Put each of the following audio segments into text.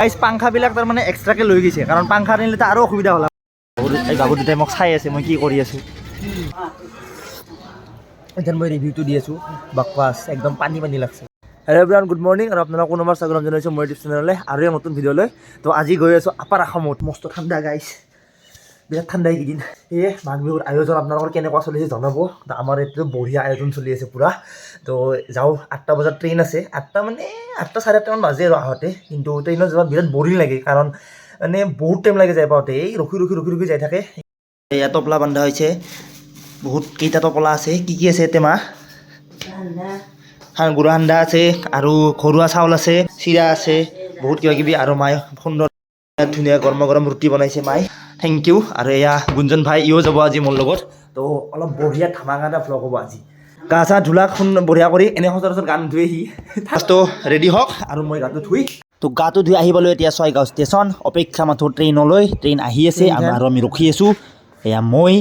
Guys পাংখাবিলাক তাৰমানে এক্সট্ৰাকৈ লৈ গৈছে। কাৰণ পাংখা নিলেতো আৰু অসুবিধা হ'ল। এই বাবু দুটাই মোক চাই আছে, মই কি কৰি আছোঁ। এতিয়া মই ৰিভিউটো দি আছোঁ। বাকৱাছ, একদম পানী পানী লাগছে। হেল্ল' এভৰিৱান গুড মৰ্ণিং আৰু আপোনালোক কোনোবাৰ স্বাগতম জনাইছোঁ মই ইউটিউব চেনেললৈ আৰু নতুন ভিডিঅ'লৈ। তো আজি গৈ আছোঁ আপাৰ আসামত। মস্ত ঠাণ্ডা গাইছ বিৰাট ঠাণ্ডা এইকেইদিন। সেয়ে মাঘ বিহুৰ আয়োজন আপোনালোকৰ কেনেকুৱা চলিছে জনাব। আমাৰ এইটো বঢ়িয়া আয়োজন চলি আছে পূৰা। তো, যাওঁ, আঠটা বজাত ট্ৰেইন আছে। আঠটা মানে আঠটা চাৰে আঠটামান বাজে আৰু আহোঁতে। কিন্তু ট্ৰেইনত যোৱাত বিৰাট বৰিং লাগে। কাৰণ মানে বহুত টাইম লাগে যাই পাওঁতে। এই ৰখি ৰখি ৰখি ৰখি যাই থাকে। এয়া টপলা বান্ধা হৈছে। বহুত কেইটা টপলা আছে। কি কি আছে টেমা? গুড়া সান্দা আছে। আৰু ঘৰুৱা চাউল আছে। চিৰা আছে। বহুত কিবা কিবি আৰু মায়ে সুন্দৰ, ধুনীয়া গৰমা গৰম ৰুটি বনাইছে মায়ে। থেংক ইউ আৰু এয়া গুঞ্জন ভাই ইও যাব আজি মোৰ লগত। তো অলপ বঢ়িয়া ধামাকা এটা ভ্লগ হ'ব আজি। গা চা ধূলা খুন বঢ়িয়া কৰি এনে সচৰাচৰ গান ধুই আহি ফাৰ্ষ্টটো ৰেডি হওক আৰু মই গাটো ধুই তো গাটো ধুই আহি পালোঁ এতিয়া ছয়গাঁও ষ্টেচন অপেক্ষা মাথো ট্ৰেইনলৈ। ট্ৰেইন আহি আছে আৰু আমি ৰখি আছোঁ। এয়া মই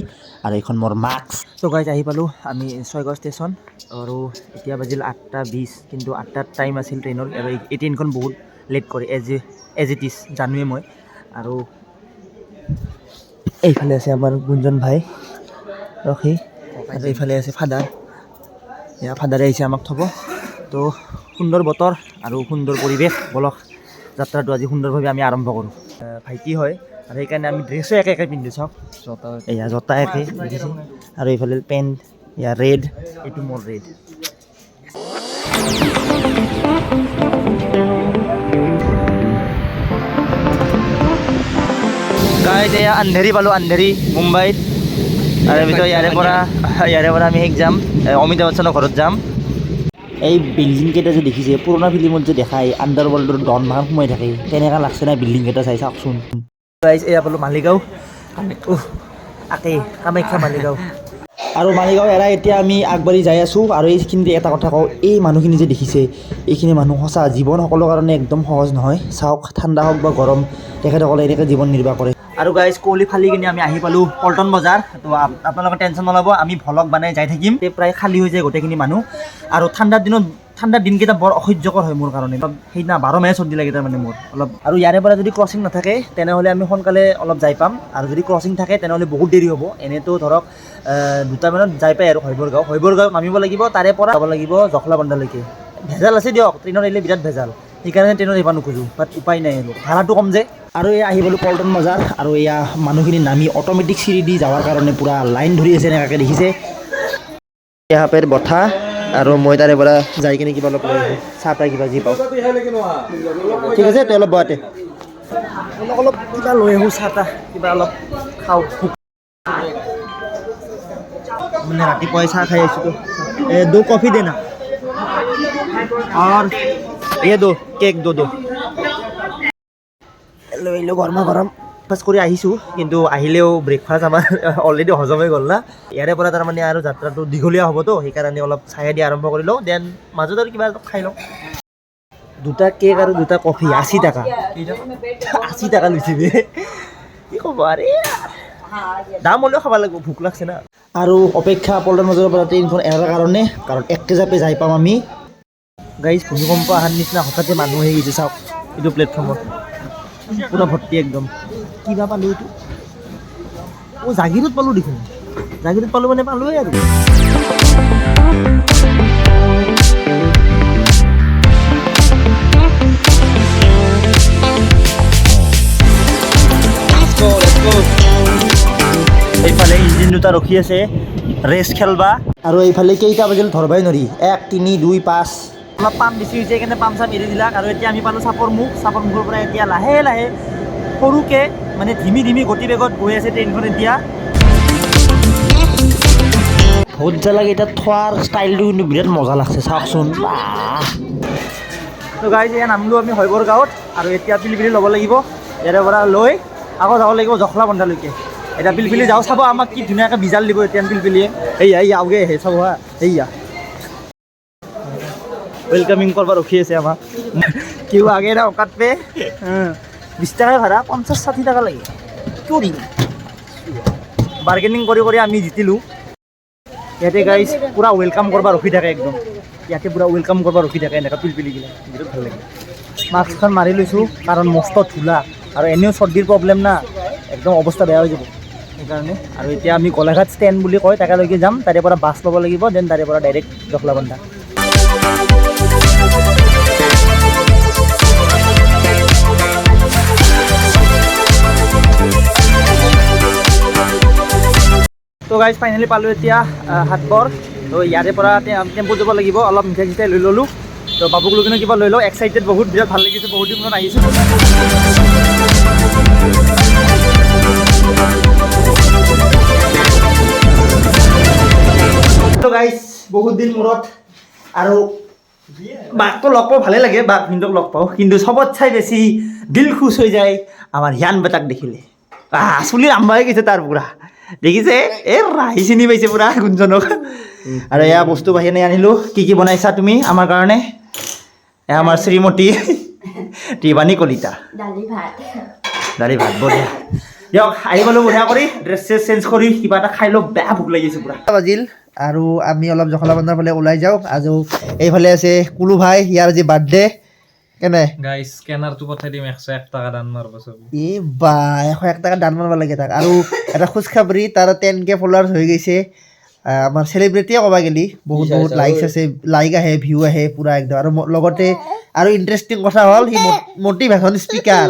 আৰু এইখন মোৰ মাস্ক তো গাইজ আহি পালোঁ। আমি ছয়গাঁও ষ্টেচন আৰু এতিয়া বাজিল আঠটা বিছ কিন্তু আঠটাত টাইম আছিল ট্ৰেইনৰ আৰু এই- ট্ৰেইনখন বহুত লেট কৰে as a as it is জানোৱেই মই। আৰু এইফালে আছে আমাৰ গুঞ্জন ভাই ৰখি। আৰু এইফালে আছে ফাদাৰ। এয়া ফাদাৰে আহিছে আমাক থ'ব। তো সুন্দৰ বতৰ আৰু সুন্দৰ পৰিৱেশ বলক যাত্ৰাটো আজি সুন্দৰভাৱে আমি আৰম্ভ কৰোঁ। ভাইটি হয়? আৰু সেইকাৰণে আমি ড্ৰেছো একে একে পিন্ধি চাওক। এয়া জোতা একে আৰু এইফালে পেণ্ট এয়া ৰেড এইটো মোৰ ৰেড। এয়া আন্ধেৰি পালোঁ আন্ধেৰি মুম্বাইত। তাৰে পিছত ইয়াৰে পৰা ইয়াৰে পৰা আমি হেক যাম অমিতাভ বচ্চনৰ ঘৰত যাম। এই বিল্ডিং কেইটা যে দেখিছে পুৰণা ফিল্মত যে দেখায় আণ্ডাৰ ৱৰ্ল্ডৰ ডন মাহ সোমাই থাকে। তেনেকুৱা লাগছে না বিল্ডিং কেইটা চাই চাওকচোন এয়া পালোঁ মালিগাঁও। তাকেই কামাখ্যা মালিগাঁও। আৰু মালিগাঁও এৰাই এতিয়া আমি আগবাঢ়ি যাই আছোঁ। আৰু এইখিনিতে এটা কথা কওঁ এই মানুহখিনি যে দেখিছে এইখিনি মানুহ সঁচা জীৱন সকলৰ কাৰণে একদম সহজ নহয়। চাওক ঠাণ্ডা হওক বা গৰম তেখেতসকলে এনেকৈ জীৱন নিৰ্বাহ কৰে। আৰু গাইজ কুঁৱলী ফালি কিনে আমি আহি পালোঁ পল্টন বজাৰ। তো আপোনালোকে টেনশ্যন নল'ব, আমি ভ্লগ বনাই যাই থাকিম। প্ৰায় খালী হৈ যায় গোটেইখিনি মানুহ। আৰু ঠাণ্ডাৰ দিনত ঠাণ্ডাৰ দিনকেইটা বৰ অসহ্যকৰ হয় মোৰ কাৰণে। অলপ সেইদিনা বাৰ মাহে চৰ্দি লাগে তাৰমানে মোৰ। অলপ আৰু ইয়াৰে পৰা যদি ক্ৰচিং নাথাকে, তেনেহ'লে আমি সোনকালে অলপ যাই পাম। আৰু যদি ক্ৰচিং থাকে, তেনেহ'লে বহুত দেৰি হ'ব। এনেতো ধৰক দুটামানত যাই পাই আৰু হৈবৰগাঁও। হৈবৰগাঁও নামিব লাগিব, তাৰে পৰা যাব লাগিব জখলাবন্ধালৈকে। ভেজাল আছে দিয়ক, ট্ৰেইনত আহিলে বিৰাট ভেজাল। সেইকাৰণে ট্ৰেইনত আহিব নোখোজোঁ বাট উপায় নাই আৰু। ভাড়াটো কম যে। আৰু এয়া আহি পালোঁ পল্টন বজাৰ আৰু এয়া মানুহখিনি নামি অট'মেটিক চিৰি দি যাৱাৰ কাৰণে পূৰা লাইন ধৰি আছে এনেকুৱাকৈ দেখিছে। এহাপেৰ বঠা আৰু মই তাৰে পৰা যাই কিনে কিবা অলপ লৈ আহোঁ। চাহ তাহ কিবা যি পাওঁ। ঠিক আছে তই অলপ বহাতে। অলপ কিবা লৈ আহোঁ চাহ তাহ কিবা অলপ খাওঁ। মানে ৰাতিপুৱাই চাহ খাই আছোঁতো এ দো কফি দে না। और ये दो কেক দো দো লৈ আহিলোঁ গৰমা গৰম ব্ৰেকফাষ্ট কৰি আহিছোঁ কিন্তু আহিলেও ব্ৰেকফাষ্ট আমাৰ অলৰেডি হজম হৈ গ'ল না। ইয়াৰে পৰা তাৰমানে আৰু যাত্ৰাটো দীঘলীয়া হ'বতো সেইকাৰণে অলপ চাহে দি আৰম্ভ কৰি লওঁ। দেন মাজত আৰু কিবা এটা খাই লওঁ। দুটা কেক আৰু দুটা কফি আশী টকা। আশী টকা লৈছে কি ক'ব আৰে। দাম হ'লেও খাব লাগিব ভোক লাগছে না। আৰু অপেক্ষা পল্টন বজাৰৰ পৰা ট্ৰেইনখন এৰাৰ কাৰণে কাৰণ একে জাপে যাই পাম আমি। গাইজ ভূমিকম্প অহাৰ নিচিনা হঠাতে মানুহ আহি গৈছে চাওক। এইটো প্লেটফৰ্মত পূৰা ভৰ্তি একদম। কিবা পালোঁ এইটো? অঁ জাগিৰোত পালোঁ দেখোন। জাগিৰোত পালোঁ মানে পালোঁৱেই আৰু। এইফালে ইঞ্জিন দুটা ৰখি আছে। ৰেচ খেলবা। আৰু এইফালে কেইটা বাজিল? ধৰবাই নোৱাৰি। এক তিনি দুই পাঁচ। অলপ পাম্প বেছি হৈছে সেইকাৰণে পাম্প চাম এৰি দিলাক। আৰু এতিয়া আমি পালোঁ চাপৰ মুখ। চাপৰ মুখৰ পৰা এতিয়া লাহে লাহে সৰুকৈ মানে ধিমি ধিমি গতিবেগত গৈ আছে ট্ৰেইনখন এতিয়া। ভোট জ্বালাকেইটা থোৱাৰ ষ্টাইলটো কিন্তু বিৰাট মজা লাগছে চাওকচোন। তো গাইজ এয়া নামিলোঁ আমি হৈবৰ গাঁৱত। আৰু এতিয়া পিলপিলি ল'ব লাগিব ইয়াৰে পৰা লৈ আকৌ যাব লাগিব জখলা বন্ধালৈকে এতিয়া পিলপিলি যাওঁ চাব আমাক কি ধুনীয়াকৈ বিজাল দিব এতিয়া পিলপিলিয়ে। এইয়া এইয়া আগে আহে চাব হা এইয়া। ওয়েলকামিং করবার আছে আমাক কেউ আগে না অকাত পে হ্যাঁ। বিশ টাকা ভাড়া পঞ্চাছ ষাঠি টাকা লাগে। কিয় বাৰ্গেনিং কৰি কৰি আমি জিতিলোঁ। ইয়াতে গাইজ পূৰা ৱেলকাম কৰিব ৰখি থাকে একদম। ইয়াতে পূৰা ৱেলকাম কৰিব ৰখি থাকে এনেকুৱা পিলপিলিগিলা বিৰাট ভালো লাগে। মাস্কখন মাৰি লৈছোঁ, কাৰণ মস্ত ধূলা। আৰু এনেও চৰ্দিৰ প্ৰব্লেম না, একদম অৱস্থা বেয়া হৈ যাব। সেইকাৰণে। আৰু এতিয়া আমি গোলাঘাট ষ্টেণ্ড বুলি কয়, তালৈকে যাম। তাৰে পৰা বাছ ল'ব লাগিব দেন তাৰে পৰা ডাইৰেক্ট জখলাবন্ধা। তো গাইজ ফাইনেলি পালোঁ এতিয়া আহ, তো ইয়াৰে পৰা টেম্পু যাব লাগিব অলপ মিঠাই চিঠাই লৈ ল'লোঁ। তো বাবুক লৈ কিনে কিবা লৈ লওঁ এক্সাইটেড বহুত বিৰাট ভালো লাগিছে বহুত দিন মনত আহিছোঁ। তো গাইজ বহুত দিন মূৰত আৰু বাঘটো লগ পাওঁ ভালে লাগে বাঘ ভিনদক লগ পাওঁ। কিন্তু চবত চাই বেছি দিল খুচ হৈ যায় আমাৰ হিয়ান বেটাক দেখিলে। চুলি আম্বাই গৈছে তাৰ পুৰা। দেখিছে? এ ৰাহি চিনি পাইছে পুৰা গুঞ্জনক। আৰু এয়া বস্তু বাহিনী আনিলোঁ। কি কি বনাইছা তুমি আমাৰ কাৰণে? এয়া আমাৰ শ্ৰীমতী ত্ৰিবাণী কলিতা। দালি ভাত। বঢ়িয়া। দিয়ক আহি গ'লোঁ বঢ়িয়া কৰি। ড্ৰেছ চেছ চেঞ্জ কৰি কিবা এটা খাই লওঁ। বেয়া ভোক লাগিছে পুৰা। বাজিল আৰু আমি অলপ জখলাবন্ধাৰ ফালে ওলাই যাওঁ। আৰু এইফালে আছে কুলু ভাই ইয়াৰ আজি বাৰ্থডে। কেনে গাইজ স্কেনাৰটো পঠাই দিম একশ এক টকা দান মাৰব ছবি। এ বা এশ এক টকা দান মাৰিব লাগে তাক। আৰু এটা খোজখাবৰি তাৰ টেন কে ফলোৱাৰ্ছ হৈ গৈছে। আমাৰ চেলিব্ৰিটিয়ে ক'বা গেলি বহুত বহুত লাইকছ আছে লাইক আহে ভিউ আহে পূৰা একদম। আৰু লগতে আৰু ইণ্টাৰেষ্টিং কথা হ'ল সি মটিভেশ্যন স্পীকাৰ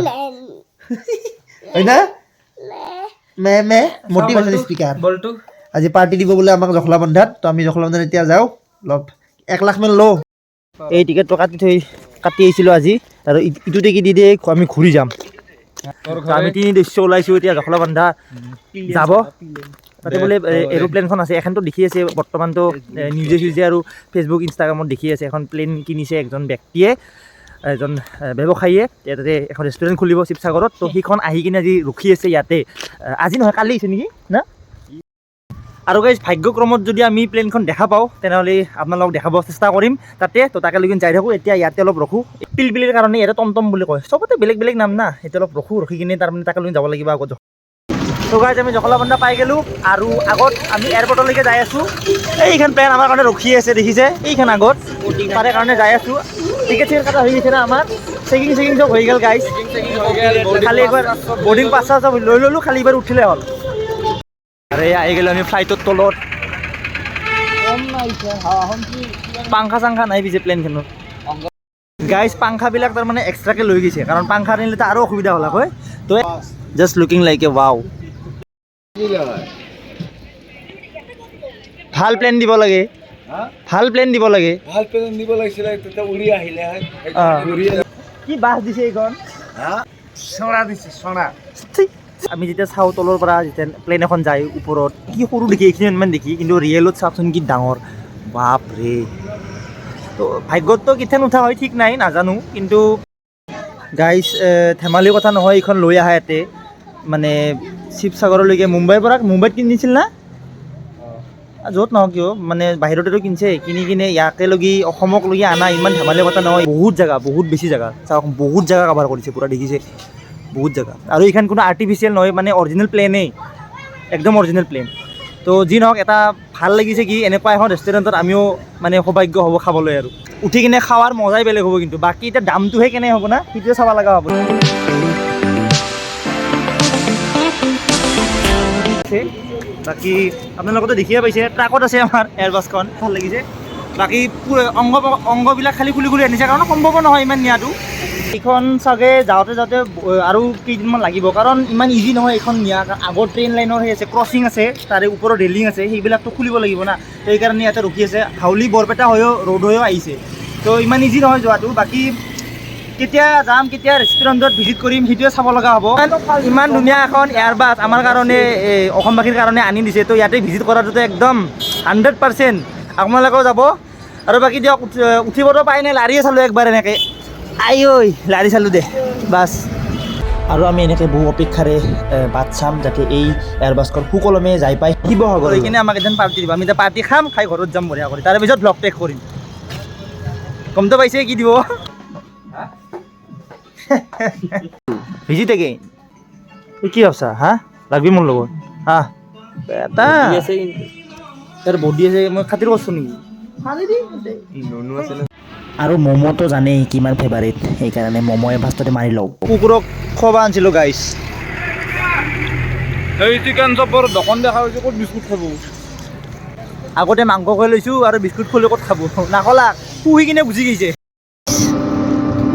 হয় না? মে মে মটিভেশ্যন স্পীকাৰ বলটো আজি পাৰ্টি দিব বোলে আমাক জখলাবন্ধাত তো আমি জখলাবন্ধাত এতিয়া যাওঁ। অলপ এক লাখ মান লওঁ। এই টিকেটটো কাটি থৈ কাটি আহিছিলোঁ আজি। আৰু ইটো টিকেট দি দিয়ে আমি ঘূৰি যাম। আমি তিনি দৃশ্য ওলাইছোঁ এতিয়া জখলাবন্ধা যাব। তাতে বোলে এৰোপ্লেনখন আছে। এখনতো দেখি আছে বৰ্তমানতো নিউজে চিউজে আৰু ফেচবুক ইনষ্টাগ্ৰামত দেখি আছে। এখন প্লেন কিনিছে এজন ব্যক্তিয়ে এজন ব্যৱসায়ীয়ে। তাতে এখন ৰেষ্টুৰেণ্ট খুলিব শিৱসাগৰত। তো সেইখন আহি কিনে আজি ৰখি আছে ইয়াতে। আজি নহয় কালি আহিছে নেকি? না? আৰু গাইজ ভাগ্যক্ৰমত যদি আমি প্লেনখন দেখা পাওঁ, তেনেহ'লে আপোনালোকক দেখাব চেষ্টা কৰিম তাতে। তো তাকে লৈকে যাই থাকোঁ। এতিয়া ইয়াতে অলপ ৰখোঁ। পিলপিলিৰ কাৰণে ইয়াতে টমটম বুলি কয়। চবতে বেলেগ বেলেগ নাম না। এতিয়া অলপ ৰখোঁ, ৰখি কিনে তাৰমানে তাকে লৈ যাব লাগিব আগত। তো গাইজ আমি জখলাবন্ধা পাই গ'লোঁ। আৰু আগত আমি এয়াৰপৰ্টলৈকে যাই আছোঁ। এইখন প্লেন আমাৰ কাৰণে ৰখি আছে, দেখিছে? এইখন আগত। তাৰে কাৰণে যাই আছোঁ। টিকেট চিকেট কটা হৈ গৈছে না আমাৰ। চেকিং চেকিং চব হৈ গ'ল গাইজ খালি একবাৰ বৰ্ডিং পাছ চাছ লৈ ল'লোঁ, খালি এইবাৰ উঠিলে হ'ল। আৰে আহি গ'লো আমি ফ্লাইটৰ তলত। পাংখা চাংখা নাই পিছে প্লেনখনত গাইজ পাংখাবিলাক তাৰমানে এক্সট্ৰাকৈ লৈ গৈছে কাৰণ পাংখা আনিলেতো আৰু অসুবিধা হ'ল হয় তো just looking like a wow ভালো প্লেন দিব লাগে। ভালো প্লেন দিব লাগে। ভালো প্লেন দিব লাগিছিলে তেতিয়া উৰি আহিলে হয়। কি বাছ দিছে এইখন? চৰা দিছে চৰা। আমি যেতিয়া চাওঁ তলৰ পৰা যেতিয়া প্লেন এখন যায় ওপৰত, কি সৰু দেখি, এইখিনি ইমান দেখি, কিন্তু ৰিয়েলত চাওকচোন কি ডাঙৰ। বাপ ৰে তো ভাগ্যততো কেতিয়া নুঠা হয়, ঠিক নাই, নাজানো, কিন্তু গাইজ ধেমালিৰ কথা নহয়, এইখন লৈ আহা ইয়াতে। মানে শিৱসাগৰলৈকে মুম্বাইৰ পৰা, মুম্বাইত কিনিছিল না? য'ত নহওক কিয় মানে বাহিৰতেতো কিনছে, কিনি কিনে ইয়াকে লগি, অসমক লগি আনা, ইমান ধেমালি কথা নহয়। বহুত জেগা, বহুত বেছি জেগা। চাওক, বহুত জেগা কাভাৰ কৰিছে, পূৰা দেখিছে। বহুত জেগা। আৰু এইখন কোনো আৰ্টিফিচিয়েল নহয় মানে অৰিজিনেল প্লেনেই একদম অৰিজিনেল প্লেন তো যি নহওক, এটা ভালো লাগিছে কি, এনেকুৱা এখন ৰেষ্টুৰেণ্টত আমিও মানে সৌভাগ্য হ'ব খাবলৈ আৰু। উঠি কিনে খোৱাৰ মজাই বেলেগ হ'ব কিন্তু। বাকী এতিয়া দামটোহে কেনে হ'ব না? সেইটোৱে চাব লগা হ'ব। বাকী আপোনালোকেতো দেখিয়ে পাইছে ট্ৰাকত আছে আমাৰ এয়াৰবাছখন ভালো লাগিছে। বাকী অংগ অংগবিলাক খালি খুলি খুলি আনিছে, কাৰণ সম্ভৱ নহয় ইমান নিয়াটো। এইখন চাগে যাওঁতে যাওঁতে আৰু কেইদিনমান লাগিব। কাৰণ ইমান ইজি নহয় এইখন নিয়া। কাৰণ আগৰ ট্ৰেইন লাইনৰ সেই আছে ক্ৰচিং আছে, তাৰে ওপৰত ৰেলিং আছে, সেইবিলাকতো খুলিব লাগিব না। সেইকাৰণে ইয়াতে ৰখি আছে। হাউলি, বৰপেটা হৈও ৰোড হৈও আহিছে। তো ইমান ইজি নহয় যোৱাটো। বাকী কেতিয়া যাম, কেতিয়া ৰেষ্টুৰেণ্টত ভিজিট কৰিম, সেইটোৱে চাব লগা হ'ব। ইমান ধুনীয়া এখন এয়াৰবাছ আমাৰ কাৰণে অসমবাসীৰ কাৰণে আনি দিছে। তো ইয়াতে ভিজিট কৰাটোতো একদম হাণ্ড্ৰেড পাৰ্চেণ্ট আপোনালোকেও যাব। আৰু বাকী দিয়ক উঠিবতো পাই নাই, লাৰিয়ে চালোঁ একবাৰ এনেকৈ। আই ঐ লাৰি চালোঁ দে বাছ আৰু আমি এনেকৈ বহু অপেক্ষাৰে এ, বাট চাম যাতে এই এয়াৰবাছখন সুকলমে যাই পাই শিৱসাগৰ। কিনে আমাক এদিন পাৰ্টি দিব। আমি এতিয়া পাৰ্টি খাম খাই ঘৰত যাম বঢ়িয়া কৰি। তাৰে পিছত ব্লগ টেক কৰিম। গমতো পাইছে কি দিব? ভিজিট এগেইন কি ভাবছা? হা? লাগবি মোৰ লগত? হা? এটা তাৰ বডি আছে মই খাতিৰ কৰিছোঁ নেকি? আৰু ম'ম'টো জানেই কিমান ফেভাৰিট সেইকাৰণে ম'ম'য়ে ফাৰ্ষ্টতে মাৰি লওঁ। কুকুৰক খোৱা আনিছিলোঁ গাইছ এই চিকেন চপৰ দোকান দেখা হৈছে ক'ত বিস্কুট খাব? আগতে মাংস খুৱাই লৈছোঁ আৰু বিস্কুট খুৱালে ক'ত খাব? নাখলা শুই কিনে গুচি গৈছে।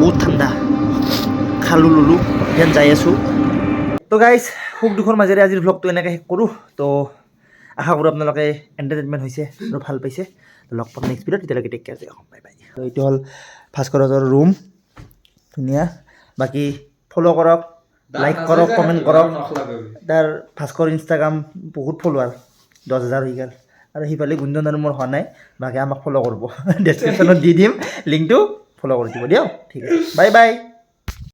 বহুত ঠাণ্ডা। খালোঁ ললোঁ যেন যাই আছোঁ। তো গাইজ সুখ দুখৰ মাজেৰে আজিৰ ভ্লগটো এনেকৈ শেষ কৰোঁ। তো আশা কৰোঁ আপোনালোকে এণ্টাৰটেইনমেণ্ট হৈছে আৰু ভালো পাইছে। লগ পাম নেক্সট ভিডিঅ'ত তেতিয়ালৈকে টেক কেয়াৰ বাই বাই তো এইটো হ'ল ভাস্কৰহঁতৰ ৰুম ধুনীয়া। বাকী ফ'ল' কৰক লাইক কৰক কমেণ্ট কৰক। তাৰ ভাস্কৰ ইনষ্টাগ্ৰাম বহুত ফলোৱাৰ দহ হাজাৰ হৈ গ'ল। আৰু সিফালে গুঞ্জন আৰু মোৰ হোৱা নাই বাকী আমাক ফ'ল' কৰিব। ডেছক্ৰিপশ্যনত দি দিম লিংকটো ফ'ল' কৰি দিব দিয়ক। ঠিক আছে। Bye bye